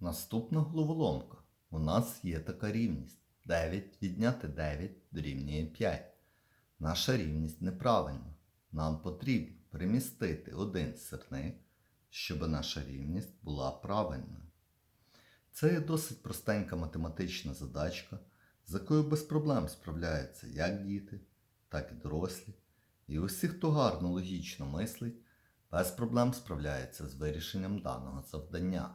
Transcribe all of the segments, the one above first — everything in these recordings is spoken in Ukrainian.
Наступна головоломка. У нас є така рівність. 9 відняти 9 дорівнює 5. Наша рівність неправильна. Нам потрібно перемістити один сирник, щоб наша рівність була правильною. Це є досить простенька математична задачка, з якою без проблем справляються як діти, так і дорослі. І усі, хто гарно логічно мислить, без проблем справляється з вирішенням даного завдання.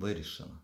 вирішена.